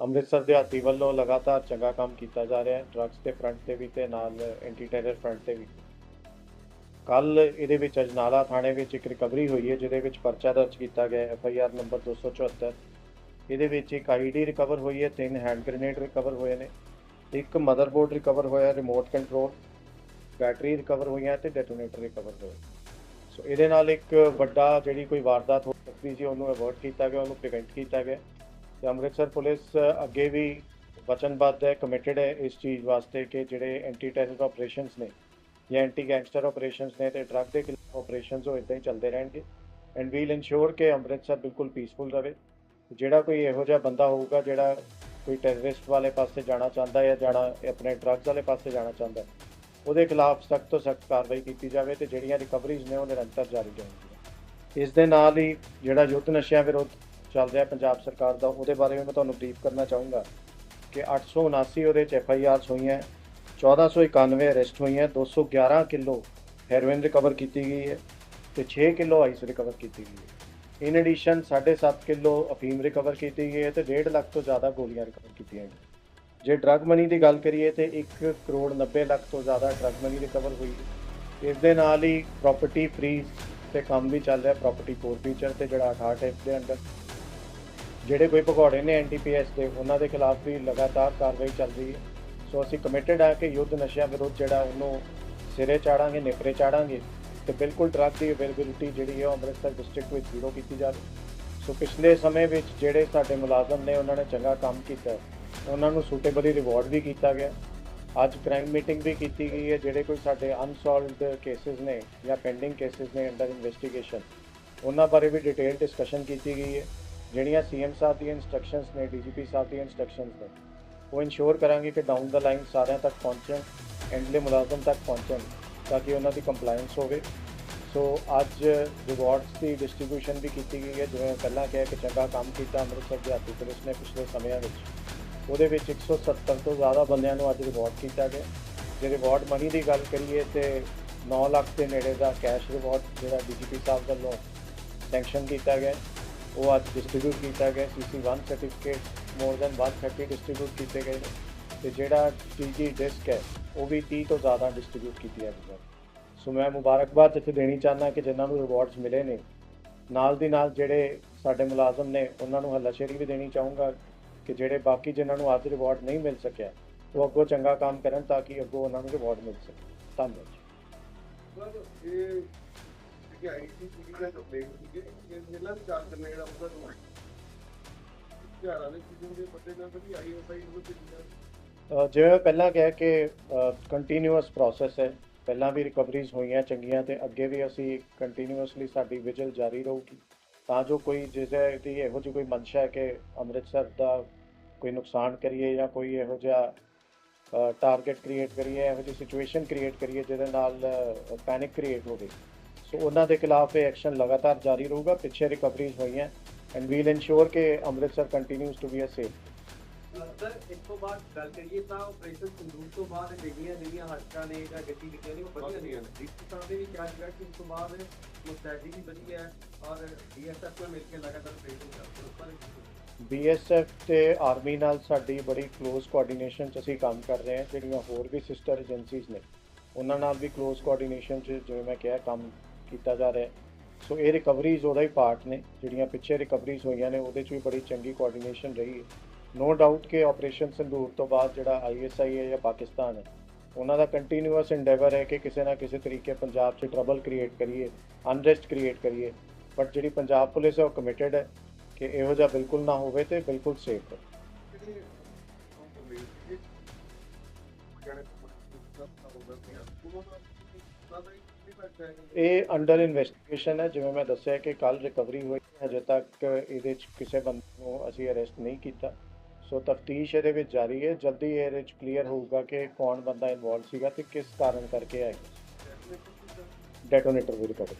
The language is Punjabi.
ਅੰਮ੍ਰਿਤਸਰ ਦਿਹਾਤੀ ਵੱਲੋਂ ਲਗਾਤਾਰ ਚੰਗਾ ਕੰਮ ਕੀਤਾ ਜਾ ਰਿਹਾ ਹੈ। ਡਰੱਗਸ ਦੇ ਫਰੰਟ ਤੇ ਵੀ ਤੇ ਨਾਲ ਐਂਟੀ ਟੈਰਰ ਫਰੰਟ ਤੇ ਵੀ। ਕੱਲ ਇਹਦੇ ਵਿੱਚ ਅਜਨਾਲਾ ਥਾਣੇ ਵਿੱਚ ਇੱਕ ਰਿਕਵਰੀ ਹੋਈ ਹੈ, ਜਿਹਦੇ ਵਿੱਚ ਪਰਚਾ ਦਰਜ ਕੀਤਾ ਗਿਆ ਐਫ ਆਈ ਆਰ ਨੰਬਰ 274 ਇਹਦੇ ਵਿੱਚ ਇੱਕ ਆਈਡੀ ਰਿਕਵਰ ਹੋਈ ਹੈ, ਤਿੰਨ ਹੈਂਡ ਗ੍ਰੇਨੇਡ ਰਿਕਵਰ ਹੋਏ ਨੇ, ਇੱਕ ਮਦਰਬੋਰਡ ਰਿਕਵਰ ਹੋਇਆ ਰਿਮੋਟ ਕੰਟਰੋਲ ਬੈਟਰੀ ਰਿਕਵਰ ਹੋਈਆਂ ਤੇ ਡੈਟੋਨੇਟਰ ਰਿਕਵਰ ਹੋਏ ਸੋ ਇਹਦੇ ਨਾਲ ਇੱਕ ਵੱਡਾ ਜਿਹੜੀ ਕੋਈ ਵਾਰਦਾਤ ਹੋ ਸਕਦੀ ਸੀ, ਉਹਨੂੰ ਅਵੋਇਡ ਕੀਤਾ ਗਿਆ, ਉਹਨੂੰ ਪ੍ਰੀਵੈਂਟ ਕੀਤਾ ਗਿਆ। ਤੇ ਅੰਮ੍ਰਿਤਸਰ ਪੁਲਿਸ ਅੱਗੇ ਵੀ ਵਚਨਬੱਧ ਹੈ ਕਮਿਟਡ ਹੈ ਇਸ ਚੀਜ਼ ਵਾਸਤੇ ਕਿ ਜਿਹੜੇ ਐਂਟੀ ਟੈਰਰ ਆਪਰੇਸ਼ਨਸ ਨੇ ਜਾਂ ਐਂਟੀ ਗੈਂਗਸਟਰ ਆਪਰੇਸ਼ਨਸ ਨੇ ਤੇ ਡਰੱਗ ਦੇ ਖਿਲਾਫ ਆਪਰੇਸ਼ਨਸ ਉਹ ਇਦਾਂ ਹੀ ਚੱਲਦੇ ਰਹਿਣਗੇ ਐਂਡ ਵੀਲ ਇਨਸ਼ੋਰ ਕਿ ਅੰਮ੍ਰਿਤਸਰ ਬਿਲਕੁਲ ਪੀਸਫੁਲ ਰਹੇ। ਜਿਹੜਾ ਕੋਈ ਇਹੋ ਜਿਹਾ ਬੰਦਾ ਹੋਊਗਾ ਜਿਹੜਾ ਕੋਈ ਟੈਰਰਿਸਟ ਵਾਲੇ ਪਾਸੇ ਜਾਣਾ ਚਾਹੁੰਦਾ ਹੈ ਜਾਂ ਜਾਣਾ, ਆਪਣੇ ਡਰੱਗਸ ਵਾਲੇ ਪਾਸੇ ਜਾਣਾ ਚਾਹੁੰਦਾ, ਉਹਦੇ ਖਿਲਾਫ ਸਖਤ ਤੋਂ ਸਖਤ ਕਾਰਵਾਈ ਕੀਤੀ ਜਾਵੇ ਤੇ ਜਿਹੜੀਆਂ ਰਿਕਵਰੀਜ਼ ਨੇ ਉਹ ਨਿਰੰਤਰ ਜਾਰੀ ਰਹਿਣਗੀਆਂ। ਇਸ ਦੇ ਨਾਲ ਹੀ ਜਿਹੜਾ ਯੁੱਧ ਨਸ਼ਿਆਂ ਵਿਰੁੱਧ ਚੱਲ ਰਿਹਾ ਪੰਜਾਬ ਸਰਕਾਰ ਦਾ, ਉਹਦੇ ਬਾਰੇ ਵੀ ਮੈਂ ਤੁਹਾਨੂੰ ਬਰੀਫ ਕਰਨਾ ਚਾਹੂੰਗਾ ਕਿ 879 ਉਹਦੇ ਚ ਐਫ ਆਈ ਆਰਸ ਹੋਈਆਂ 1491 ਅਰੈਸਟ ਹੋਈਆਂ 211 ਕਿਲੋ ਹੈਰੋਇਨ ਰਿਕਵਰ ਕੀਤੀ ਗਈ ਹੈ ਤੇ 6 ਕਿਲੋ ਆਈਸ ਰਿਕਵਰ ਕੀਤੀ ਗਈ ਹੈ। ਇਨ ਐਡੀਸ਼ਨ 7.5 ਕਿਲੋ ਅਫੀਮ ਰਿਕਵਰ ਕੀਤੀ ਗਈ ਹੈ ਤੇ 1.5 ਲੱਖ ਤੋਂ ਜ਼ਿਆਦਾ ਗੋਲੀਆਂ ਰਿਕਵਰ ਕੀਤੀਆਂ ਗਈਆਂ। ਜੇ ਡਰੱਗ ਮਨੀ ਦੀ ਗੱਲ ਕਰੀਏ ਤੇ 1 ਕਰੋੜ 90 ਲੱਖ ਤੋਂ ਜ਼ਿਆਦਾ ਡਰੱਗ ਮਨੀ ਰਿਕਵਰ ਹੋਈ ਇਸ ਦੇ ਨਾਲ ਹੀ ਪ੍ਰਾਪਰਟੀ ਫਰੀਜ਼ ਤੇ ਕੰਮ ਵੀ ਚੱਲ ਰਿਹਾ ਪ੍ਰਾਪਰਟੀ ਫੋਰਫੀਚਰ ਤੇ ਜਿਹੜਾ 68 ਐਕਟ ਦੇ ਅੰਡਰ ਜਿਹੜੇ ਕੋਈ ਭਗੌੜੇ ਨੇ ਐਨਡੀਪੀਐਸ ਦੇ, ਉਹਨਾਂ ਦੇ ਖਿਲਾਫ ਵੀ ਲਗਾਤਾਰ ਕਾਰਵਾਈ ਚੱਲ ਰਹੀ ਹੈ। ਸੋ ਅਸੀਂ ਕਮਿਟਡ ਆ ਕਿ ਯੁੱਧ ਨਸ਼ਿਆਂ ਵਿਰੁੱਧ ਜਿਹੜਾ ਉਹਨੂੰ ਸਿਰੇ ਚਾੜਾਂਗੇ, ਨੇਪਰੇ ਚਾੜਾਂਗੇ ਤੇ ਬਿਲਕੁਲ ਡਰੱਗ ਦੀ ਅਵੇਲੇਬਿਲਿਟੀ ਜਿਹੜੀ ਹੈ ਉਹ ਅੰਮ੍ਰਿਤਸਰ ਡਿਸਟ੍ਰਿਕਟ ਵਿੱਚ ਜ਼ੀਰੋ ਕੀਤੀ ਜਾਵੇ। ਸੋ ਪਿਛਲੇ ਸਮੇਂ ਵਿੱਚ ਜਿਹੜੇ ਸਾਡੇ ਮੁਲਾਜ਼ਮ ਨੇ, ਉਹਨਾਂ ਨੇ ਚੰਗਾ ਕੰਮ ਕੀਤਾ ਉਹਨਾਂ ਨੂੰ ਸੂਟੇਬਲੀ ਰਿਵਾਰਡ ਵੀ ਕੀਤਾ ਗਿਆ। ਅੱਜ ਕ੍ਰਾਈਮ ਮੀਟਿੰਗ ਵੀ ਕੀਤੀ ਗਈ ਹੈ, ਜਿਹੜੇ ਕੋਈ ਸਾਡੇ ਅਨਸੋਲਵਡ ਕੇਸਿਸ ਨੇ ਜਾਂ ਪੈਂਡਿੰਗ ਕੇਸਿਸ ਨੇ ਅੰਡਰ ਇਨਵੈਸਟੀਗੇਸ਼ਨ ਉਹਨਾਂ ਬਾਰੇ ਵੀ ਡਿਟੇਲ ਡਿਸਕਸ਼ਨ ਕੀਤੀ ਗਈ ਹੈ। ਜਿਹੜੀਆਂ ਸੀਐਮ ਸਾਹਿਬ ਦੀਆਂ ਇਨਸਟਰਕਸ਼ਨਸ ਨੇ ਡੀਜੀਪੀ ਸਾਹਿਬ ਦੀਆਂ ਇਨਸਟਰਕਸ਼ਨਸ ਨੇ, ਉਹ ਇਨਸ਼ੋਰ ਕਰਾਂਗੇ ਕਿ ਡਾਊਨ ਦਾ ਲਾਈਨ ਸਾਰਿਆਂ ਤੱਕ ਪਹੁੰਚਣ ਐਂਡਲੇ ਮੁਲਾਜ਼ਮ ਤੱਕ ਪਹੁੰਚਣ, ਤਾਂ ਕਿ ਉਹਨਾਂ ਦੀ ਕੰਪਲਾਈਂਸ ਹੋਵੇ। ਸੋ ਅੱਜ ਰਿਵਾਰਡਸ ਦੀ ਡਿਸਟ੍ਰੀਬਿਊਸ਼ਨ ਵੀ ਕੀਤੀ ਗਈ ਹੈ, ਜਿਵੇਂ ਪਹਿਲਾਂ ਕਿਹਾ ਕਿ ਚੰਗਾ ਕੰਮ ਕੀਤਾ ਅੰਮ੍ਰਿਤਸਰ ਦਿਹਾਤੀ ਪੁਲਿਸ ਨੇ ਪਿਛਲੇ ਸਮਿਆਂ ਵਿੱਚ। ਉਹਦੇ ਵਿੱਚ 170 ਤੋਂ ਜ਼ਿਆਦਾ ਬੰਦਿਆਂ ਨੂੰ ਅੱਜ ਰਿਵਾਰਡ ਕੀਤਾ ਗਿਆ। ਜੇ ਰਿਵਾਰਡ ਮਨੀ ਦੀ ਗੱਲ ਕਰੀਏ ਤੇ 9 ਲੱਖ ਦੇ ਨੇੜੇ ਦਾ ਕੈਸ਼ ਰਿਵਾਰਡ ਜਿਹੜਾ ਡੀਜੀਪੀ ਸਾਹਿਬ ਵੱਲੋਂ ਸੈਂਕਸ਼ਨ ਕੀਤਾ ਗਿਆ। ਉਹ ਅੱਜ ਡਿਸਟ੍ਰੀਬਿਊਟ ਕੀਤਾ ਗਿਆ CC 1 certificate more than 130 distribute ਕੀਤੇ ਗਏ ਨੇ। ਤੇ ਜਿਹੜਾ ਟੀਜੀ ਡਿਸਕ ਹੈ, ਉਹ ਵੀ 30 ਤੋਂ ਜ਼ਿਆਦਾ ਡਿਸਟ੍ਰੀਬਿਊਟ ਕੀਤੀਆਂ ਗਈਆਂ ਸੋ ਮੈਂ ਮੁਬਾਰਕਬਾਦ ਇੱਥੇ ਦੇਣੀ ਚਾਹੁੰਦਾ ਕਿ ਜਿਨ੍ਹਾਂ ਨੂੰ ਰਿਵਾਰਡਸ ਮਿਲੇ ਨੇ, ਨਾਲ ਦੀ ਨਾਲ ਜਿਹੜੇ ਸਾਡੇ ਮੁਲਾਜ਼ਮ ਨੇ, ਉਹਨਾਂ ਨੂੰ ਹੱਲਾਸ਼ੇਰੀ ਵੀ ਦੇਣੀ ਚਾਹੂੰਗਾ ਕਿ ਜਿਹੜੇ ਬਾਕੀ ਜਿਨ੍ਹਾਂ ਨੂੰ ਅੱਜ ਰਿਵਾਰਡ ਨਹੀਂ ਮਿਲ ਸਕਿਆ, ਉਹ ਅੱਗੋਂ ਚੰਗਾ ਕੰਮ ਕਰਨ ਤਾਂ ਕਿ ਅੱਗੋਂ ਉਹਨਾਂ ਨੂੰ ਰਿਵਾਰਡ ਮਿਲ ਸਕੇ। ਧੰਨਵਾਦ ਜੀ। ਕਿ ਆਈਟੀ ਸੀਗੀ ਦਾ ਕੰਪਲੇਂਟ ਸੀਗੀ ਇਹ ਜਿਹੜਾ ਵੀ ਚਾਰ ਕਰਨੇ ਜਿਹੜਾ ਉਹਦਾ ਨੂੰ ਹਜ਼ਾਰਾਂ ਦੇ ਚੀਜ਼ਾਂ ਦੇ ਪੱਤੇ ਨਾਲ ਵੀ ਆਈਐਸਆਈ ਨੂੰ ਤੇ ਜਿਵੇਂ ਮੈਂ ਪਹਿਲਾਂ ਕਿਹਾ ਕਿ ਕੰਟੀਨਿਊਅਸ ਪ੍ਰੋਸੈਸ ਹੈ। ਪਹਿਲਾਂ ਵੀ ਰਿਕਵਰੀਜ਼ ਹੋਈਆਂ ਚੰਗੀਆਂ ਤੇ ਅੱਗੇ ਵੀ ਅਸੀਂ ਕੰਟੀਨਿਊਅਸਲੀ ਸਾਡੀ ਵਿਜਲ ਜਾਰੀ ਰਹੂਗੀ। ਤਾਂ ਜੋ ਕੋਈ ਜਿਹਦੇ ਦੀ ਇਹੋ ਜਿਹੀ ਕੋਈ ਮਨਸ਼ਾ ਹੈ ਕਿ ਅੰਮ੍ਰਿਤਸਰ ਦਾ ਕੋਈ ਨੁਕਸਾਨ ਕਰੀਏ ਜਾਂ ਕੋਈ ਇਹੋ ਜਿਹਾ ਟਾਰਗੇਟ ਕ੍ਰੀਏਟ ਕਰੀਏ, ਇਹੋ ਜਿਹੀ ਸਿਚੁਏਸ਼ਨ ਕ੍ਰੀਏਟ ਕਰੀਏ ਜਿਹਦੇ ਨਾਲ ਪੈਨਿਕ ਕ੍ਰੀਏਟ ਹੋਵੇ सो उन्होंने खिलाफ ये एक्शन लगातार जारी रहेगा। पिछले रिकवरीज हुई हैं। एंड वील इंश्योर के Amritsar continues to be a safe B S F तो आर्मी बड़ी क्लोज कोआर्डीनेशन काम कर रहे हैं जो भी सिस्टर एजेंसीज ने। उन्होंने भी क्लोज कोआर्डीनेशन जो मैं क्या काम ਕੀਤਾ ਜਾ ਰਿਹਾ ਸੋ ਇਹ ਰਿਕਵਰੀਜ਼ ਉਹਦਾ ਹੀ ਪਾਰਟ ਨੇ, ਜਿਹੜੀਆਂ ਪਿੱਛੇ ਰਿਕਵਰੀਜ਼ ਹੋਈਆਂ ਨੇ, ਉਹਦੇ ਚ ਵੀ ਬੜੀ ਚੰਗੀ ਕੋਆਰਡੀਨੇਸ਼ਨ ਰਹੀ ਹੈ। ਨੋ ਡਾਊਟ ਕਿ ਆਪਰੇਸ਼ਨ ਸੰਦੂਰ ਤੋਂ ਬਾਅਦ ਜਿਹੜਾ ਆਈਐਸਆਈ ਹੈ ਜਾਂ ਪਾਕਿਸਤਾਨ ਹੈ, ਉਹਨਾਂ ਦਾ ਕੰਟੀਨਿਊਅਸ ਇੰਡੇਵਰ ਹੈ ਕਿ ਕਿਸੇ ਨਾ ਕਿਸੇ ਤਰੀਕੇ ਪੰਜਾਬ 'ਚ ਟਰਬਲ ਕ੍ਰੀਏਟ ਕਰੀਏ ਅਨਰੈਸਟ ਕ੍ਰੀਏਟ ਕਰੀਏ। ਬਟ ਜਿਹੜੀ ਪੰਜਾਬ ਪੁਲਿਸ ਹੈ, ਉਹ ਕਮਿਟਡ ਹੈ ਕਿ ਇਹੋ ਜਿਹਾ ਬਿਲਕੁਲ ਨਾ ਹੋਵੇ ਤੇ ਬਿਲਕੁਲ ਸੇਫ ਹੈ। ਇਹ ਅੰਡਰ ਇਨਵੈਸਟੀਗੇਸ਼ਨ ਹੈ। ਜਿਵੇਂ ਮੈਂ ਦੱਸਿਆ ਕਿ ਕੱਲ ਰਿਕਵਰੀ ਹੋਈ ਹਜੇ ਤੱਕ ਇਹਦੇ 'ਚ ਕਿਸੇ ਬੰਦੇ ਨੂੰ ਅਸੀਂ ਅਰੈਸਟ ਨਹੀਂ ਕੀਤਾ। ਸੋ ਤਫਤੀਸ਼ ਇਹਦੇ ਵਿੱਚ ਜਾਰੀ ਹੈ। ਜਲਦੀ ਇਹਦੇ ਵਿੱਚ ਕਲੀਅਰ ਹੋਊਗਾ ਕਿ ਕੌਣ ਬੰਦਾ ਇਨਵੋਲਵ ਸੀਗਾ ਤੇ ਕਿਸ ਕਾਰਨ ਕਰਕੇ ਹੈ ਡੈਟੋਨੇਟਰ ਵੀ ਰਿਕਵਰ